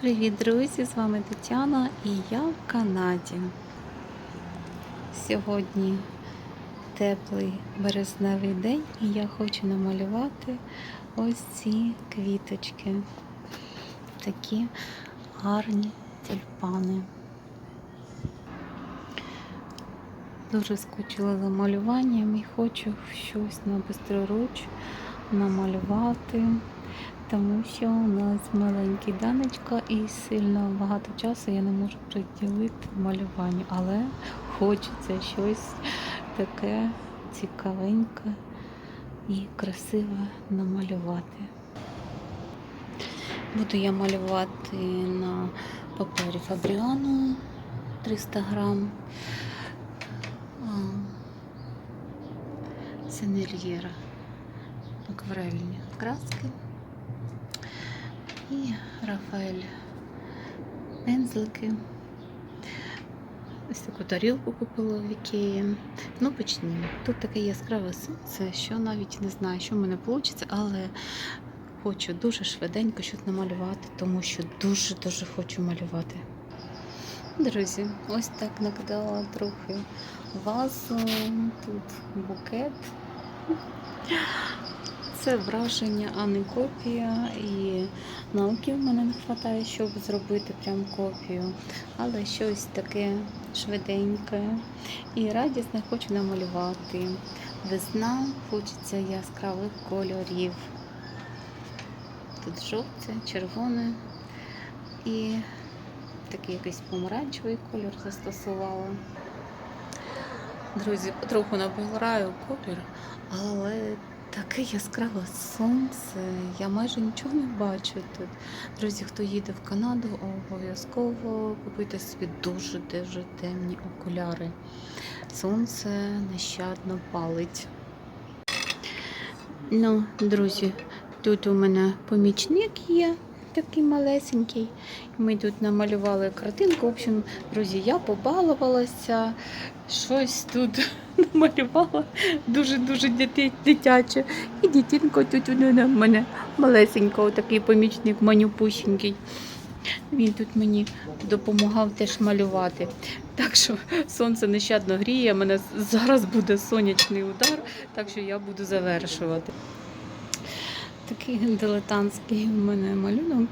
Привіт, друзі! З вами Тетяна і я в Канаді. Сьогодні теплий березневий день і я хочу намалювати ось ці квіточки. Такі гарні тюльпани. Дуже скучила за малюванням і хочу щось на бистроруч намалювати тому що у нас маленький данечка і сильно багато часу я не можу приділити малюванню, але хочеться щось таке цікавеньке і красиве намалювати. Буду я малювати на папері Фабріану 300 грам. Сенельєра акварельні краски. І Рафаель пензлики. Ось таку тарілку купила в Ікеї. Ну, почнімо. Тут таке яскраве сонце, що навіть не знаю, що в мене вийде, але хочу дуже швиденько щось намалювати, тому що дуже-дуже хочу малювати. Друзі, ось так накидала трохи вазу, тут букет. Це враження, а не копія. І науки в мене не вистачає, щоб зробити прям копію. Але щось таке швиденьке і радісне хочу намалювати. Весна хочеться яскравих кольорів. Тут жовте, червоне і такий якийсь помаранчевий кольор застосувала. Друзі, потроху набираю колір, але Таке яскраве сонце, я майже нічого не бачу тут. Друзі, хто їде в Канаду, обов'язково купуйте собі дуже-дуже темні окуляри. Сонце нещадно палить. Ну, друзі, тут у мене помічник є, такий малесенький. Ми тут намалювали картинку. В общем, друзі, я побалувалася, щось тут намалювала дуже-дуже дитяче. І дитинка тут у мене малесенька, отакий помічник манюпусінький. Він тут мені допомагав теж малювати. Так що сонце нещадно гріє, мене зараз буде сонячний удар, так що я буду завершувати. Такий дилетантський у мене малюнок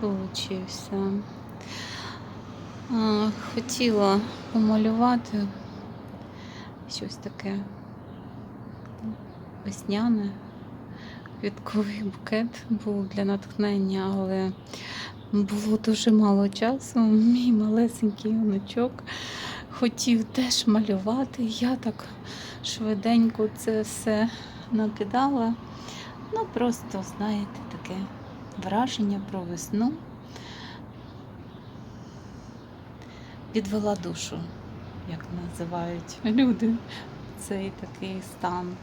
получився. Хотіла помалювати щось таке весняне, квітковий букет був для натхнення, але було дуже мало часу. Мій малесенький онучок хотів теж малювати. Я так швиденько це все накидала. Ну, просто, знаєте, таке враження про весну. Відвела душу, як називають люди, цей такий стан.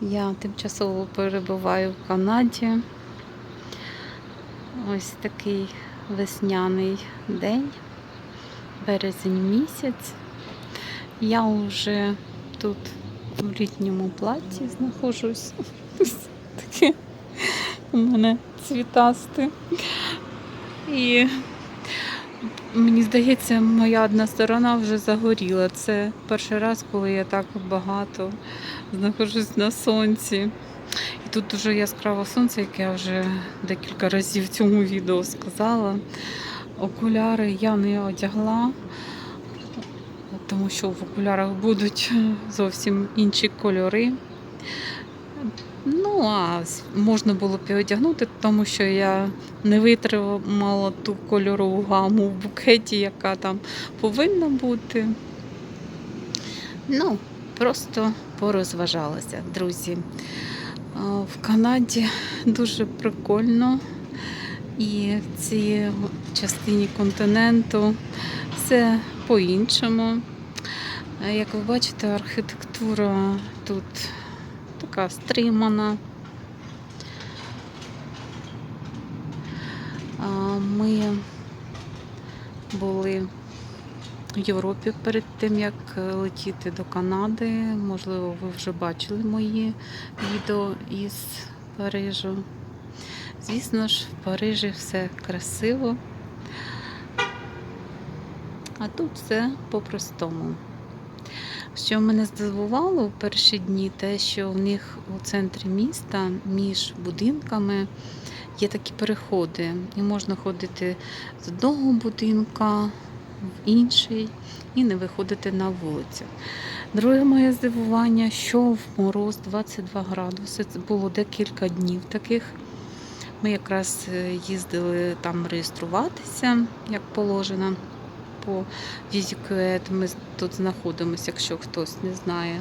Я тимчасово перебуваю в Канаді. Ось такий весняний день, березень місяць. Я вже тут в літньому платі знаходжусь. Таке у мене цвітасте. І мені здається, моя одна сторона вже загоріла. Це перший раз, коли я так багато знаходжусь на сонці. І тут дуже яскраве сонце, яке я вже декілька разів в цьому відео сказала. Окуляри я не одягла, тому що в окулярах будуть зовсім інші кольори. Ну, а можна було б одягнути, тому що я не витримала ту кольорову гаму в букеті, яка там повинна бути. Ну, просто порозважалася, друзі. В Канаді дуже прикольно. І в цій частині континенту все по-іншому. Як ви бачите, архітектура тут така стримана. Ми були в Європі перед тим, як летіти до Канади. Можливо, ви вже бачили мої відео із Парижу. Звісно ж, в Парижі все красиво. А тут все по-простому. Що мене здивувало в перші дні, те, що в них у центрі міста між будинками є такі переходи, і можна ходити з одного будинка в інший і не виходити на вулицю. Друге моє здивування, що в мороз 22 градуси. Це було декілька днів таких. Ми якраз е, їздили там реєструватися, як положено, по візікует. Ми тут знаходимося, якщо хтось не знає.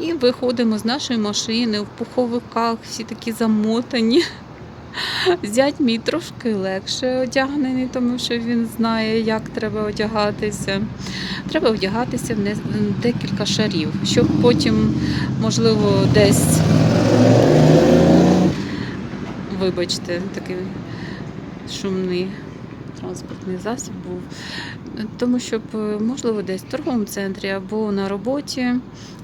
І виходимо з нашої машини в пуховиках, всі такі замотані. Зять мій трошки легше одягнений, тому що він знає, як треба одягатися. Треба одягатися в декілька шарів, щоб потім, можливо, десь, вибачте, такий шумний транспортний засіб був. Тому щоб, е, можливо, десь в торговому центрі або на роботі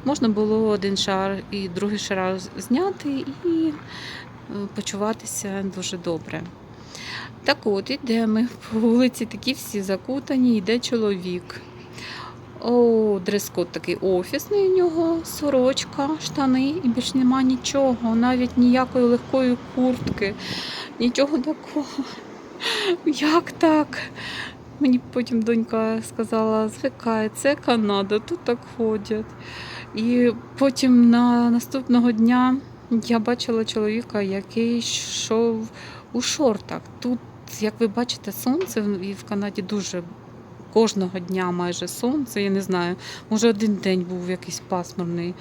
можна було один шар і другий шар зняти і е, почуватися дуже добре. Так от, ідемо по вулиці, такі всі закутані, йде чоловік. О, дрес-код такий офісний у нього, сорочка, штани і більш нема нічого, навіть ніякої легкої куртки, нічого такого. Як так? Мені потім донька сказала, звикай, це Канада, тут так ходять. І потім на наступного дня я бачила чоловіка, який йшов у шортах. Тут, як ви бачите, сонце в- Канаді дуже кожного дня майже сонце. Я не знаю, може один день був якийсь пасмурний.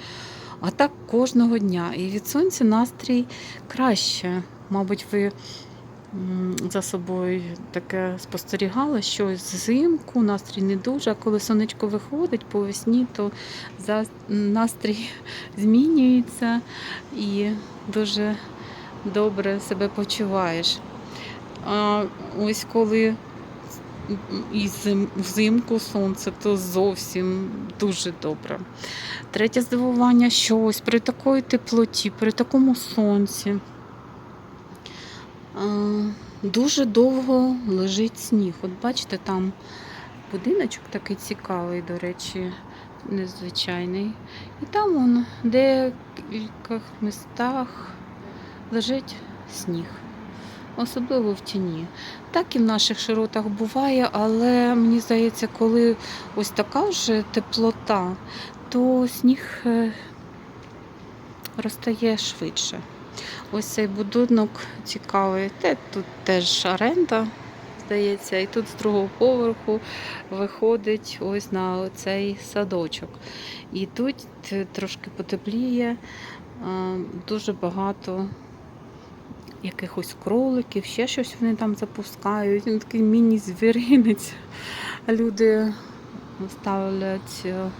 А так кожного дня. І від сонця настрій краще. Мабуть, ви за собою таке спостерігали, що взимку настрій не дуже, а коли сонечко виходить по весні, то настрій змінюється і дуже добре себе почуваєш. А ось коли і зим- взимку сонце, то зовсім дуже добре. Третє здивування, що ось при такої теплоті, при такому сонці. Дуже довго лежить сніг. От бачите, там будиночок такий цікавий, до речі, незвичайний. І там он в деяких містах лежить сніг, особливо в тіні. Так і в наших широтах буває, але мені здається, коли ось така вже теплота, то сніг е, розтає швидше. Ось цей будинок цікавий. Те, тут теж оренда, здається, і тут з другого поверху виходить ось на цей садочок. І тут е, трошки потепліє, дуже багато якихось кроликів, ще щось вони там запускають. Він такий міні-звіринець. Люди ставлять е,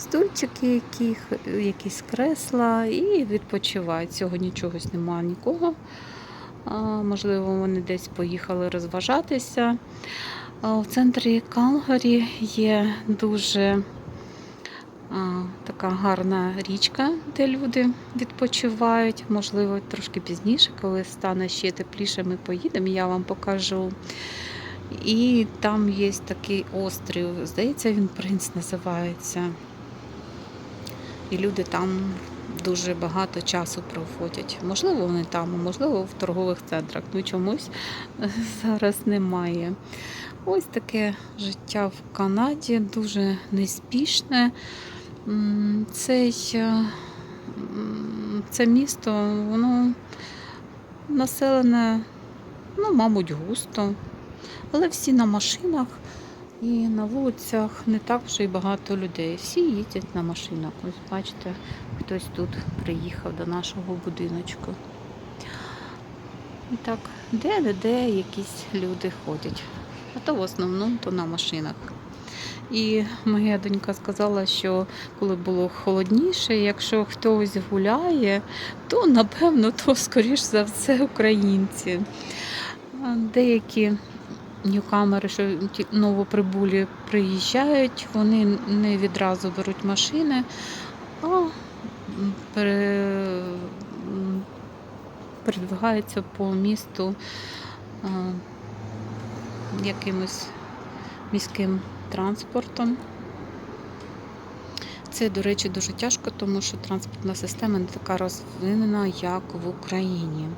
стульчики, яких, якісь кресла і відпочивають. Сьогодні чогось немає нікого. Можливо, вони десь поїхали розважатися. В центрі Калгарі є дуже така гарна річка, де люди відпочивають. Можливо, трошки пізніше, коли стане ще тепліше, ми поїдемо, я вам покажу. І там є такий острів, здається, він принц називається. І люди там дуже багато часу проводять. Можливо, вони там, можливо, в торгових центрах. Ну чомусь зараз немає. Ось таке життя в Канаді, дуже неспішне. Цей, е, це місто, воно населене, ну, мабуть, густо, але всі на машинах і на вулицях не так вже й багато людей. Всі їздять на машинах. Ось бачите, хтось тут приїхав до нашого будиночку. І так, де-де-де якісь люди ходять. А то в основному то на машинах. І моя донька сказала, що коли було холодніше, якщо хтось гуляє, то напевно то скоріш за все українці. Деякі ньюкамери, що ті новоприбулі приїжджають, вони не відразу беруть машини, а передвигаються по місту якимось міським транспортом. Це, до речі, дуже тяжко, тому що транспортна система не така розвинена, як в Україні.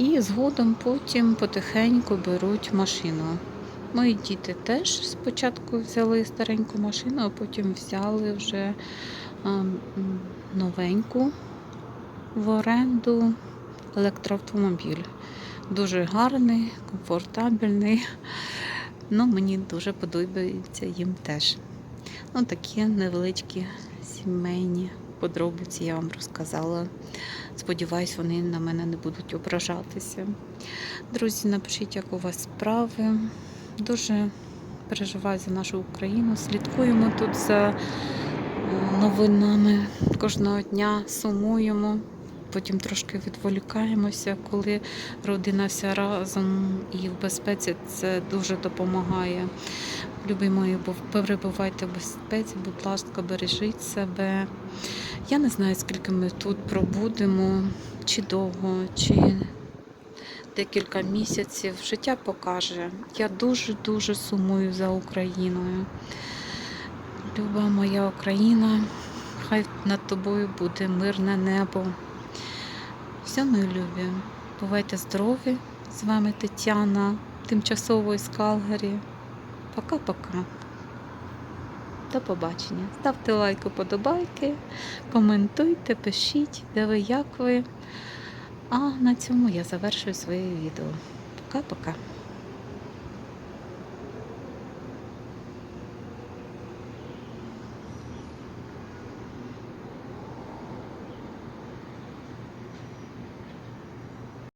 І згодом потім потихеньку беруть машину. Мої діти теж спочатку взяли стареньку машину, а потім взяли вже а, новеньку в оренду електроавтомобіль. Дуже гарний, комфортабельний. Ну, мені дуже подобається їм теж. Ну, такі невеличкі сімейні подробиці я вам розказала. Сподіваюсь, вони на мене не будуть ображатися. Друзі, напишіть, як у вас справи. Дуже переживаю за нашу Україну. Слідкуємо тут за е, новинами кожного дня, сумуємо. Потім трошки відволікаємося, коли родина вся разом і в безпеці це дуже допомагає. Любі мої, перебувайте в безпеці, будь ласка, бережіть себе. Я не знаю, скільки ми тут пробудемо, чи довго, чи декілька місяців. Життя покаже. Я дуже-дуже сумую за Україною. Люба моя Україна, хай над тобою буде мирне небо. Все, мої любі. Бувайте здорові. З вами Тетяна, тимчасово із Калгарі. Пока-пока. До побачення. Ставте лайки, подобайки, коментуйте, пишіть, де ви, як ви. А на цьому я завершую своє відео. Пока-пока.